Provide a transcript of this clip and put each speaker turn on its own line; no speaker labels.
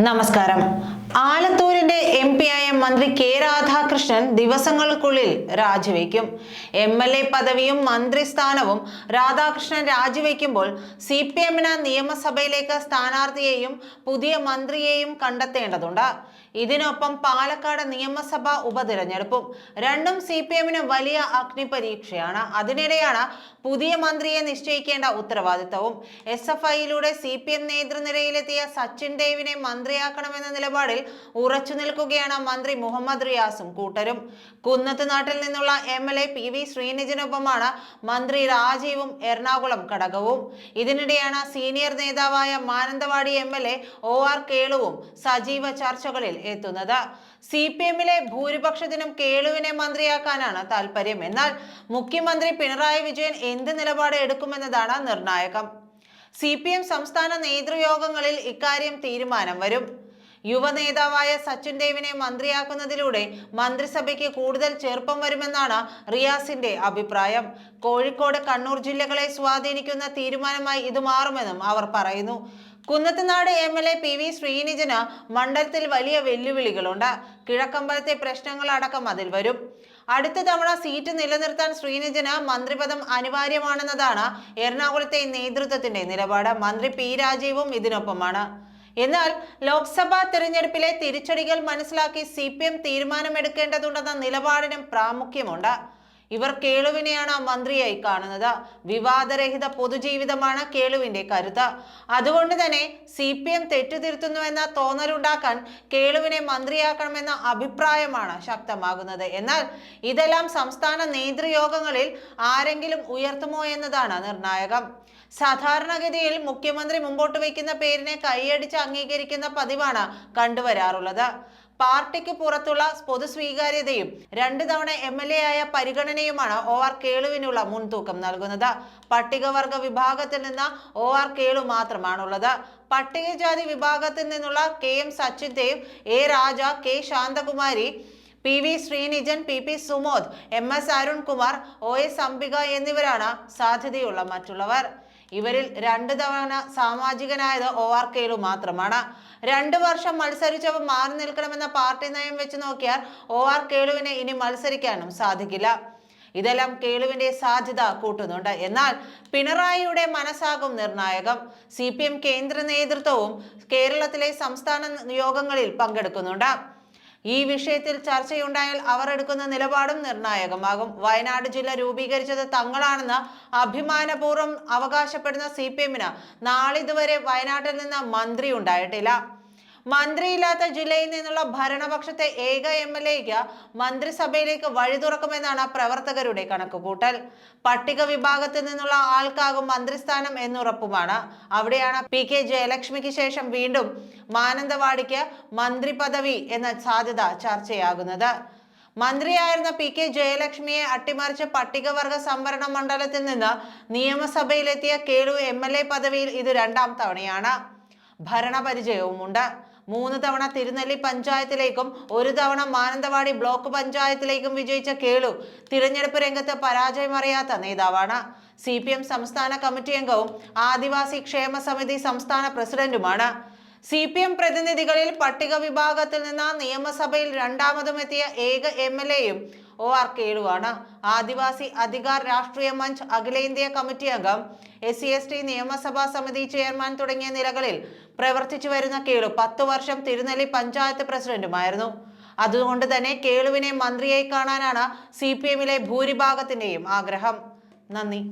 നമസ്കാരം ആലത്തൂരിന്റെ എം ആയ മന്ത്രി കെ രാധാകൃഷ്ണൻ ദിവസങ്ങൾക്കുള്ളിൽ രാജിവെക്കും. എം എൽ എ പദവിയും മന്ത്രിസ്ഥാനവും രാധാകൃഷ്ണൻ രാജിവെക്കുമ്പോൾ സി പി എമ്മിന് നിയമസഭയിലേക്ക് സ്ഥാനാർത്ഥിയെയും പുതിയ മന്ത്രിയെയും കണ്ടെത്തേണ്ടതുണ്ട്. ഇതിനൊപ്പം പാലക്കാട് നിയമസഭാ ഉപതിരഞ്ഞെടുപ്പും രണ്ടും സി പി എമ്മിന് വലിയ അഗ്നിപരീക്ഷയാണ്. അതിനിടെയാണ് പുതിയ മന്ത്രിയെ നിശ്ചയിക്കേണ്ട ഉത്തരവാദിത്തവും. എസ് എഫ് ഐയിലൂടെ സി പി എം നേതൃനിരയിലെത്തിയ സച്ചിൻ ദേവിനെ മന്ത്രിയാക്കണമെന്ന നിലപാടിൽ ഉറച്ചു നിൽക്കുകയാണ് മന്ത്രി മുഹമ്മദ് റിയാസും കൂട്ടരും. കുന്നത്ത് നാട്ടിൽ നിന്നുള്ള M L A P V ശ്രീനിജിനൊപ്പമാണ് മന്ത്രി രാജീവും എറണാകുളം ഘടകവും ഇതിനിടെയാണ് സീനിയർ നേതാവായ Mananthavady M L A O R കേളുവും സജീവ ചർച്ചകളിൽ എത്തുന്നത്. സി പി എമ്മിലെ ഭൂരിപക്ഷത്തിനും കേളുവിനെ മന്ത്രിയാക്കാനാണ് താല്പര്യം എന്നാൽ മുഖ്യമന്ത്രി പിണറായി വിജയൻ എന്ത് നിലപാട് എടുക്കുമെന്നതാണ് നിർണായകം. സി പി എം സംസ്ഥാന നേതൃയോഗങ്ങളിൽ ഇക്കാര്യം തീരുമാനം വരും. യുവ നേതാവായ സച്ചിൻ ദേവിനെ മന്ത്രിയാക്കുന്നതിലൂടെ മന്ത്രിസഭയ്ക്ക് കൂടുതൽ ചെറുപ്പം വരുമെന്നാണ് റിയാസിന്റെ അഭിപ്രായം. കോഴിക്കോട് കണ്ണൂർ ജില്ലകളെ സ്വാധീനിക്കുന്ന തീരുമാനമായി ഇത് മാറുമെന്നും അവർ പറയുന്നു. Kunnathunad M L A P V ശ്രീനിജന് മണ്ഡലത്തിൽ വലിയ വെല്ലുവിളികളുണ്ട്. കിഴക്കമ്പലത്തെ പ്രശ്നങ്ങളടക്കം അതിൽ വരും. അടുത്ത തവണ സീറ്റ് നിലനിർത്താൻ ശ്രീനിജന് മന്ത്രിപദം അനിവാര്യമാണെന്നതാണ് എറണാകുളത്തെ നേതൃത്വത്തിന്റെ നിലപാട്. മന്ത്രി പി രാജീവും ഇതിനൊപ്പമാണ്. എന്നാൽ ലോക്സഭാ തെരഞ്ഞെടുപ്പിലെ തിരിച്ചടികൾ മനസ്സിലാക്കി സി തീരുമാനമെടുക്കേണ്ടതുണ്ടെന്ന നിലപാടിനും പ്രാമുഖ്യമുണ്ട്. ഇവർ കേളുവിനെയാണ് മന്ത്രിയായി കാണുന്നത്. വിവാദരഹിത പൊതുജീവിതമാണ് കേളുവിന്റെ കരുത്ത്. അതുകൊണ്ട് തന്നെ സി പി എം തെറ്റുതിരുത്തുന്നുവെന്ന തോന്നലുണ്ടാക്കാൻ കേളുവിനെ മന്ത്രിയാക്കണമെന്ന അഭിപ്രായമാണ് ശക്തമാകുന്നത്. എന്നാൽ ഇതെല്ലാം സംസ്ഥാന നേതൃയോഗങ്ങളിൽ ആരെങ്കിലും ഉയർത്തുമോ എന്നതാണ് നിർണായകം. സാധാരണഗതിയിൽ മുഖ്യമന്ത്രി മുമ്പോട്ട് വയ്ക്കുന്ന പേരിനെ കൈയടിച്ച് അംഗീകരിക്കുന്ന പതിവാണ് കണ്ടുവരാറുള്ളത്. പാർട്ടിക്ക് പുറത്തുള്ള പൊതു സ്വീകാര്യതയും രണ്ട് തവണ എം എൽ എ ആയ പരിഗണനയുമാണ് ഒ ആർ കേളുവിനുള്ള മുൻതൂക്കം നൽകുന്നത്. പട്ടികവർഗ വിഭാഗത്തിൽ നിന്ന് ഒ ആർ കേളു മാത്രമാണുള്ളത്. പട്ടികജാതി വിഭാഗത്തിൽ നിന്നുള്ള K M Sachin Dev A Raja K Santhakumari P V Sreenijan P P Sumod M S Arunkumar O S Ambika എന്നിവരാണ് സാധ്യതയുള്ള മറ്റുള്ളവർ. ഇവരിൽ രണ്ടു തവണ സാമാജികനായത് ഒ ആർ കെയിലു മാത്രമാണ്. രണ്ടു വർഷം മത്സരിച്ചവർ മാറി നിൽക്കണമെന്ന പാർട്ടി നയം വെച്ച് നോക്കിയാൽ ഒ ആർ കേളുവിനെ ഇനി മത്സരിക്കാനും സാധിക്കില്ല. ഇതെല്ലാം കേളുവിന്റെ സാധ്യത കൂട്ടുന്നുണ്ട്. എന്നാൽ പിണറായിയുടെ മനസ്സാകും നിർണായകം. സി കേന്ദ്ര നേതൃത്വവും കേരളത്തിലെ സംസ്ഥാന യോഗങ്ങളിൽ പങ്കെടുക്കുന്നുണ്ട്. ഈ വിഷയത്തിൽ ചർച്ചയുണ്ടായാൽ അവർ എടുക്കുന്ന നിലപാടും നിർണായകമാകും. വയനാട് ജില്ല രൂപീകരിച്ചത് തങ്ങളാണെന്ന് അഭിമാനപൂർവം അവകാശപ്പെടുന്ന സി പി എമ്മിന് നാളിതുവരെ വയനാട്ടിൽ നിന്ന് മന്ത്രി ഉണ്ടായിട്ടില്ല മന്ത്രിയില്ലാത്ത ജില്ലയിൽ നിന്നുള്ള ഭരണപക്ഷത്തെ ഏക എം എൽ എക്ക് മന്ത്രിസഭയിലേക്ക് വഴി തുറക്കുമെന്നാണ് പ്രവർത്തകരുടെ കണക്കുകൂട്ടൽ. പട്ടിക വിഭാഗത്തിൽ നിന്നുള്ള ആൾക്കാകും മന്ത്രിസ്ഥാനം എന്നുറപ്പുമാണ്. അവിടെയാണ് പി കെ ജയലക്ഷ്മിക്ക് ശേഷം വീണ്ടും മാനന്തവാടിക്ക് മന്ത്രി പദവി എന്ന സാധ്യത ചർച്ചയാകുന്നത്. മന്ത്രിയായിരുന്ന പി കെ ജയലക്ഷ്മിയെ അട്ടിമറിച്ച് പട്ടികവർഗ സംവരണ മണ്ഡലത്തിൽ നിന്ന് നിയമസഭയിലെത്തിയ കേളു എം എൽ എ പദവിയിൽ ഇത് രണ്ടാം തവണയാണ്. ഭരണപരിചയവുമുണ്ട്. മൂന്ന് തവണ തിരുനെല്ലി പഞ്ചായത്തിലേക്കും ഒരു തവണ മാനന്തവാടി ബ്ലോക്ക് പഞ്ചായത്തിലേക്കും വിജയിച്ച കേളു. തിരഞ്ഞെടുപ്പ് രംഗത്ത് പരാജയമറിയാത്ത നേതാവാണ്. സി സംസ്ഥാന കമ്മിറ്റി അംഗവും ആദിവാസി ക്ഷേമ സമിതി സംസ്ഥാന പ്രസിഡന്റുമാണ്. സി പി എം പ്രതിനിധികളിൽ പട്ടിക വിഭാഗത്തിൽ നിന്ന് നിയമസഭയിൽ രണ്ടാമതും എത്തിയ ഏക എം എൽ എയും ഒ ആർ കേളുവാണ്. ആദിവാസി അധികാർ രാഷ്ട്രീയ മഞ്ച് അഖിലേന്ത്യാ കമ്മിറ്റി അംഗം എസ് സി എസ് ടി നിയമസഭാ സമിതി ചെയർമാൻ തുടങ്ങിയ നിലകളിൽ പ്രവർത്തിച്ചു വരുന്ന കേളു പത്തു വർഷം തിരുനെല്ലി പഞ്ചായത്ത് പ്രസിഡന്റുമായിരുന്നു. അതുകൊണ്ട് തന്നെ കേളുവിനെ മന്ത്രിയായി കാണാനാണ് സി പി എമ്മിലെ ഭൂരിഭാഗത്തിന്റെയും ആഗ്രഹം. നന്ദി.